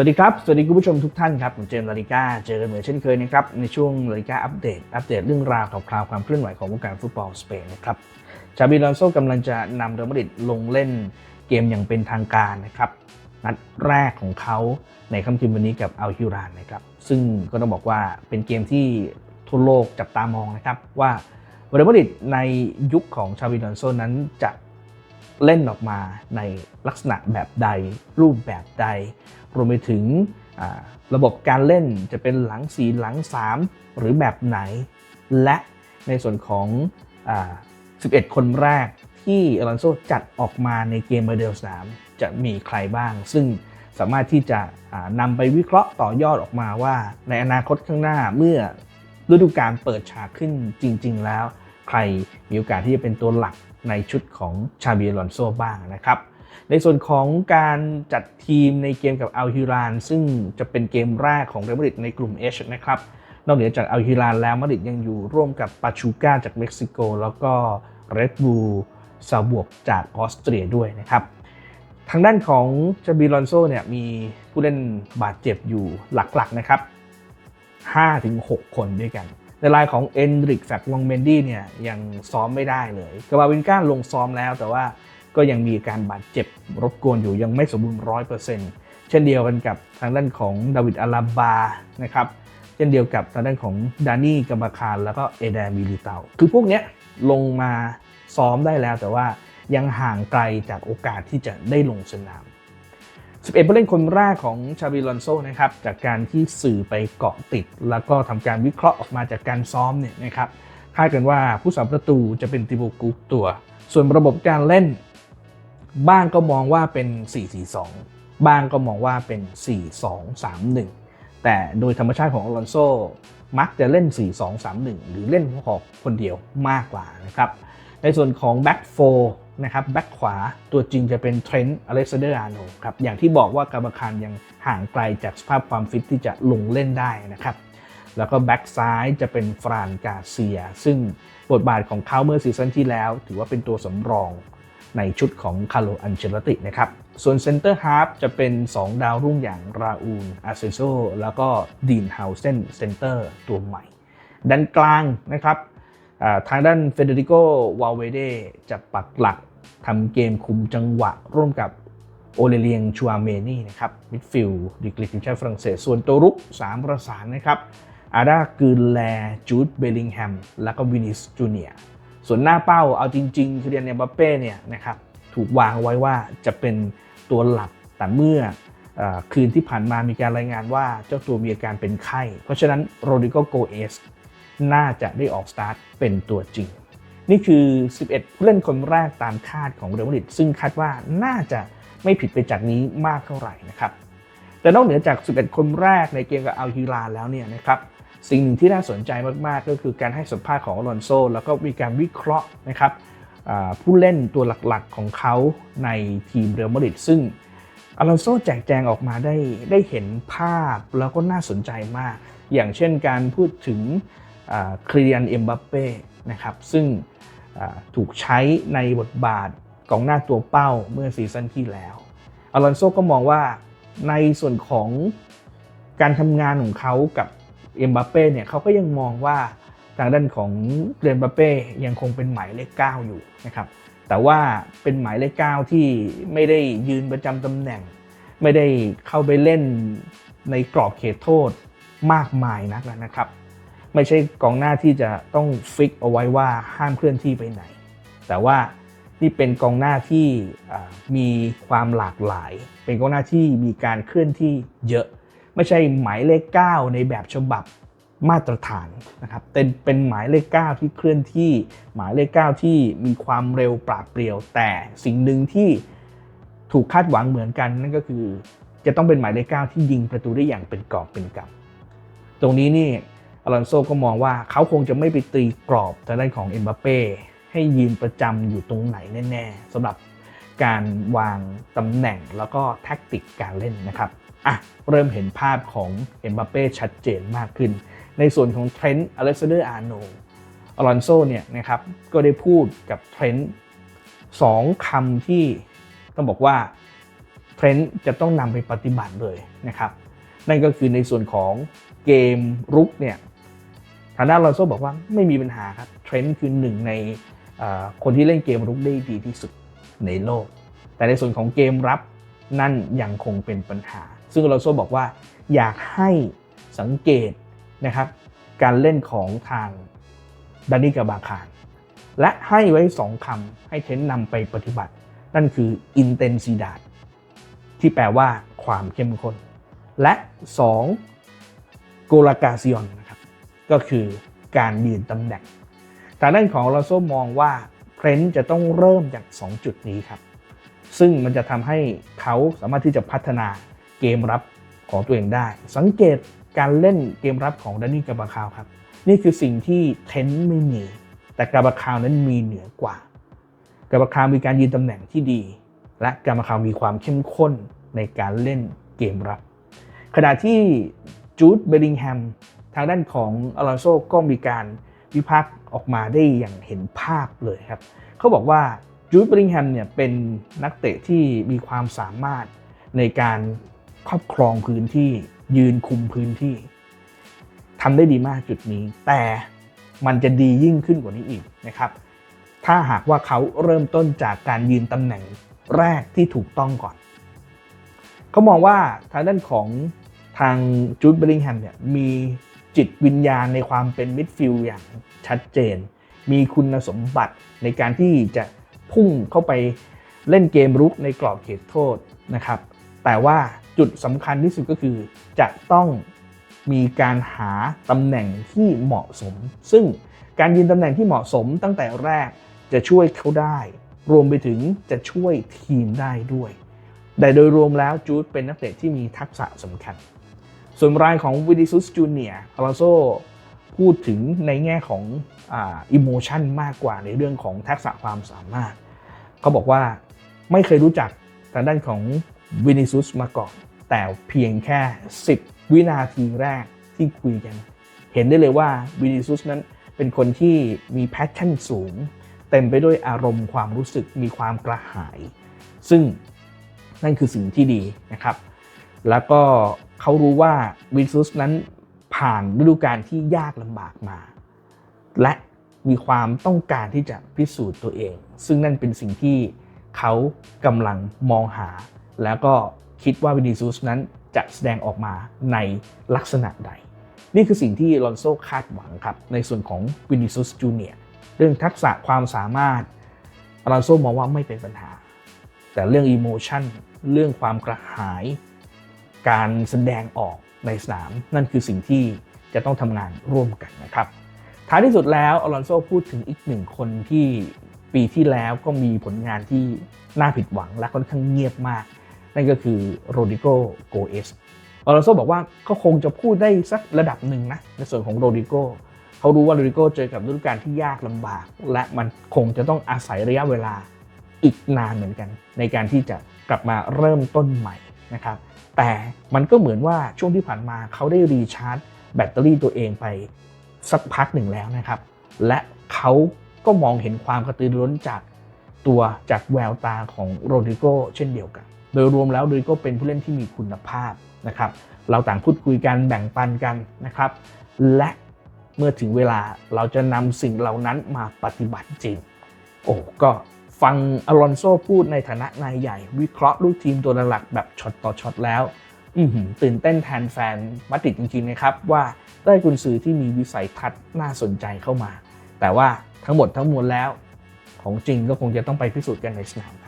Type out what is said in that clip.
วัสดีครับ สวัสดีคุณผู้ชมทุกท่านครับผมเจมส์ลาลิก้า เจอกันเหมือนเช่นเคยนะครับ ในช่วงลาลิก้าอัปเดต อัปเดตเรื่องราวข่าวคราวความเคลื่อนไหวของวงการฟุตบอลสเปนนะครับ ชาบิลอนโซกำลังจะนำเรอัลมาดริดลงเล่นเกมอย่างเป็นทางการนะครับ นัดแรกของเขาในค่ำคืนวันนี้กับอัลฮิรานนะครับ ซึ่งก็ต้องบอกว่าเป็นเกมที่ทั่วโลกจับตามองนะครับว่าเรอัลมาดริดในยุคของชาบิลอนโซนั้นจะ เล่นออกมาในลักษณะแบบใด รูปแบบใด รวมไปถึงระบบการเล่นจะเป็นหลัง4หลัง 3 หรือแบบไหน และในส่วนของอ11 คนแรกที่อลอนโซจัดออกมาในเกมเบอร์เดลสนามจะมีใครบ้าง ซึ่งสามารถที่จะนำไปวิเคราะห์ต่อยอดออกมาว่า ในอนาคตข้างหน้าเมื่อฤดูกาลเปิดฉากขึ้นจริง ๆ แล้ว ใครมีโอกาสที่จะเป็นตัวหลัก ในชุดของชาบีลอนโซบ้างนะครับ ในส่วนของการจัดทีมในเกมกับอัลฮิรานซึ่งจะเป็นเกมแรกของเรอัลมาดริดในกลุ่ม H นะครับนอกเหนือจากอัลฮิรานแล้วมาดริดยังอยู่ร่วมกับปาชูก้าจากเม็กซิโก แล้วก็เรดบูลซาบวกจากออสเตรียด้วยนะครับทางด้านของชาบีลอนโซเนี่ยมีผู้เล่นบาดเจ็บอยู่หลักๆนะครับ5-6 คนด้วยกัน ในรายของเอนริกแฟกวองเมนดี้เนี่ยยังซ้อมไม่ได้เลยกาบาวินก้าลงซ้อมแล้ว แต่ว่าก็ยังมีการบาดเจ็บรบกวนอยู่ยังไม่สมบูรณ์ร้อยเปอร์เซ็นต์เช่นเดียวกันกับทางด้านของดาวิดอาราบานะครับเช่นเดียวกับทางด้านของดานี่กัมบาคารแล้วก็เอเดมิลิเตาคือพวกเนี้ยลงมาซ้อมได้แล้วแต่ว่ายังห่างไกลจากโอกาสที่จะได้ลงสนาม 11ผู้เล่นคนแรกของชาบิลอนโซนะครับจากการที่สื่อไปเกาะติด แล้วก็ทำการวิเคราะห์ออกมาจากการซ้อมเนี่ยนะครับคาดกันว่าผู้สาประตูจะเป็นติโบกุตัว ส่วนระบบการเล่น บ้างก็มองว่าเป็น 4-4-2 บ้างก็มองว่าเป็น 4-2-3-1 แต่โดยธรรมชาติของอลอนโซมักจะเล่น 4-2-3-1 หรือเล่นหอกคนเดียวมากกว่านะครับในส่วนของแบ็กโฟ นะครับแบ็กขวาตัวจริงจะเป็นเทรนต์อเล็กซานเดอร์อาร์โนครับอย่างที่บอกว่ากาบาคารยังห่างไกลจากสภาพความฟิตที่จะลงเล่นได้นะครับแล้วก็แบ็กซ้ายจะเป็นฟรานกาเซีย ซึ่งบทบาทของเขาเมื่อซีซั่นที่แล้ว ถือว่าเป็นตัวสำรองในชุดของคาร์โลอันเชลตินะครับ ส่วนเซนเตอร์ฮาร์ฟจะเป็น 2 ดาวรุ่งอย่างราอูลอาเซโซแล้วก็ดีนเฮาเซนเซนเตอร์ตัวใหม่ ด้านกลางนะครับทางด้านเฟเดริโกวาลเวเดจะปักหลัก ทำเกมคุมจังหวะร่วมกับโอเลเลียงชัวเมนี่นะครับมิดฟิลด์ดีกรีทีมชาติฝรั่งเศส ส่วนตัวรุก 3 ประสานนะครับอาดากืนแลจูดเบลลิงแฮม แล้วก็วินิสจูเนียส่วนหน้าเป้าเอาจริงๆคือเรียนเนบัปเป้เนี่ยนะครับถูกวางไว้ว่าจะเป็นตัวหลักแต่เมื่อเออคืนที่ผ่านมามีการรายงานว่าเจ้าตัวมีอาการเป็นไข้ เพราะฉะนั้นโรดิโกโกเอสน่าจะได้ออกสตาร์ทเป็นตัวจริง นี่คือ 11 ผู้เล่นคนแรกตามคาดของเรอัลมาดริดซึ่งคาดว่าน่าจะไม่ผิดไปจากนี้มากเท่าไหร่นะครับ แต่นอกเหนือจาก 11 คนแรกในเกมกับอัลฮิลาแล้วเนี่ยนะครับสิ่งหนึ่งที่น่าสนใจมากๆ ก็คือการให้สัมภาษณ์ของอลอนโซ แล้วก็มีการวิเคราะห์นะครับผู้เล่นตัวหลักๆของเขาในทีมเรอัลมาดริดซึ่งอลอนโซแจกแจงออกมาได้ได้เห็นภาพแล้วก็น่าสนใจมาก อย่างเช่นการพูดถึงคลียนเอ็มบัปเป้ นะครับซึ่งถูกใช้ในบทบาทกองหน้าตัวเป้าเมื่อซีซั่นที่แล้วอลอนโซก็มองว่าในส่วนของการทำงานของเขากับเอ็มบัปเป้เนี่ยเขาก็ยังมองว่าทางด้านของเรนบัปเป้ยังคงเป็นหมายเลข9อยู่นะครับแต่ว่าเป็นหมายเลข9ที่ไม่ได้ยืนประจำตำแหน่ง ไม่ได้เข้าไปเล่นในกรอบเขตโทษมากมายนักนะครับ ไม่ใช่กองหน้าที่จะต้องฟิกเอาไว้ว่าห้ามเคลื่อนที่ไปไหน แต่ว่านี่เป็นกองหน้าที่มีความหลากหลาย เป็นกองหน้าที่มีการเคลื่อนที่เยอะ ไม่ใช่หมายเลข 9 ในแบบฉบับมาตรฐานนะครับเป็นเป็นหมายเลข 9 ที่เคลื่อนที่ หมายเลข 9 ที่มีความเร็วปราดเปรียว แต่สิ่งหนึ่งที่ถูกคาดหวังเหมือนกันนั่นก็คือ จะต้องเป็นหมายเลข 9 ที่ยิงประตูได้อย่างเป็นกอบเป็นกำตรงนี้นี่ อลอนโซก็มองว่าเขาคงจะไม่ไปตีกรอบทางด้านของเอ็มบัปเป้ให้ยืนประจำอยู่ตรงไหนแน่ๆสำหรับการวางตำแหน่งแล้วก็แท็กติกการเล่นนะครับอะเริ่มเห็นภาพของเอ็มบัปเป้ชัดเจนมากขึ้น ในส่วนของเทรนต์อเล็กซานเดอร์อาร์โนอลอนโซเนี่ยนะครับก็ได้พูดกับเทรนต์สองคำที่ต้องบอกว่าเทรนต์จะต้องนำไปปฏิบัติเลยนะครับ นั่นก็คือในส่วนของเกมรุกเนี่ย ทางด้านลอนโซบอกว่าไม่มีปัญหาครับเทรนต์คือหนึ่งในคนที่เล่นเกมรุกได้ดีที่สุดในโลก แต่ในส่วนของเกมรับนั่นยังคงเป็นปัญหา ซึ่งลอนโซบอกว่าอยากให้สังเกตนะครับ การเล่นของทางดานิกาบาคารและให้ไว้สองคำให้เทรนต์นำไปปฏิบัติ นั่นคือ intensidad ที่แปลว่าความเข้มข้นและ2 g o l a g a c i o n น ก็คือการยืนตำแหน่งทางด้านของลาโซมองว่าเทรนต์จะต้องเริ่มจาก 2 จุดนี้ครับ ซึ่งมันจะทำให้เขาสามารถที่จะพัฒนาเกมรับของตัวเองได้ สังเกตการเล่นเกมรับของดานี่กาบาคาวครับ นี่คือสิ่งที่เทนต์ไม่มี แต่กาบาคาวนั้นมีเหนือกว่ากาบาคาวมีการยืนตำแหน่งที่ดี และกาบาคาวมีความเข้มข้นในการเล่นเกมรับ ขณะที่จูดเบลลิงแฮมางด้านของอลอนโซก็มีการวิพากษ์ออกมาได้อย่างเห็นภาพเลยครับ เขาบอกว่าจูดบลลิงแฮมเนี่ยเป็นนักเตะที่มีความสามารถในการครอบครองพื้นที่ยืนคุมพื้นที่ทำได้ดีมากจุดนี้ แต่มันจะดียิ่งขึ้นกว่านี้อีกนะครับถ้าหากว่าเขาเริ่มต้นจากการยืนตำแหน่งแรกที่ถูกต้องก่อน เขามองว่าทางด้านของทางจูดเบลลิงแฮมเนี่ยมี จิตวิญญาณในความเป็นมิดฟิลด์อย่างชัดเจน มีคุณสมบัติในการที่จะพุ่งเข้าไปเล่นเกมรุกในกรอบเขตโทษนะครับ แต่ว่าจุดสำคัญที่สุดก็คือจะต้องมีการหาตำแหน่งที่เหมาะสม ซึ่งการยืนตำแหน่งที่เหมาะสมตั้งแต่แรกจะช่วยเขาได้ รวมไปถึงจะช่วยทีมได้ด้วย แต่โดยรวมแล้วจูดเป็นนักเตะที่มีทักษะสำคัญ ส่วนรายของวิดิซุสจูเนียอลอนโซพูดถึงในแง่ของอิโมชันมากกว่าในเรื่องของทักษะความสามารถ เขาบอกว่าไม่เคยรู้จักทางด้านของวินิซุสมาก่อน แต่เพียงแค่ 10 วินาทีแรกที่คุยกัน เห็นได้เลยว่าวินิซุสนั้นเป็นคนที่มีแพชชั่นสูง เต็มไปด้วยอารมณ์ความรู้สึกมีความกระหาย ซึ่งนั่นคือสิ่งที่ดีนะครับ แล้วก็ เขารู้ว่าวินซุสนั้นผ่านฤดูกาลที่ยากลำบากมา และมีความต้องการที่จะพิสูจน์ตัวเอง ซึ่งนั่นเป็นสิ่งที่เขากำลังมองหา แล้วก็คิดว่าวินิซุสนั้นจะแสดงออกมาในลักษณะใด นี่คือสิ่งที่ลอนโซคาดหวังครับ ในส่วนของวินิซุสจูเนียเรื่องทักษะความสามารถลอนโซมองว่าไม่เป็นปัญหา แต่เรื่องอิโมชันเรื่องความกระหาย การแสดงออกในสนาม นั่นคือสิ่งที่จะต้องทำงานร่วมกันนะครับ ท้ายที่สุดแล้วอลอนโซพูดถึงอีกหนึ่งคนที่ปีที่แล้วก็มีผลงานที่น่าผิดหวังและค่อนข้างเงียบมาก นั่นก็คือโรดิโกโกเอสอลอนโซบอกว่าก็คงจะพูดได้สักระดับหนึ่งนะในส่วนของโรดิโกเขารู้ว่าโรดิโกเจอกับฤดูกาลที่ยากลำบาก และมันคงจะต้องอาศัยระยะเวลาอีกนานเหมือนกัน ในการที่จะกลับมาเริ่มต้นใหม่ นะครับแต่มันก็เหมือนว่าช่วงที่ผ่านมาเขาได้รีชาร์จ แบตเตอรี่ตัวเองไปสักพักหนึ่งแล้วนะครับ และเขาก็มองเห็นความกระตือรือร้นจากตัวจากแววตาของโรดริโกเช่นเดียวกัน โดยรวมแล้วโรดริโกเป็นผู้เล่นที่มีคุณภาพนะครับ เราต่างพูดคุยกันแบ่งปันกันนะครับ และเมื่อถึงเวลาเราจะนำสิ่งเหล่านั้นมาปฏิบัติจริง โอ้ก็ ฟังอลอนโซพูดในฐานะนายใหญ่ วิเคราะห์ลูกทีมตัวหลักแบบช็อตต่อช็อตแล้วตื่นเต้นแทนแฟนมาดริดจริงๆนะครับ ว่าได้กุนซือที่มีวิสัยทัศน์น่าสนใจเข้ามา แต่ว่าทั้งหมดทั้งมวลแล้ว ของจริงก็คงจะต้องไปพิสูจน์กันในสนามครับ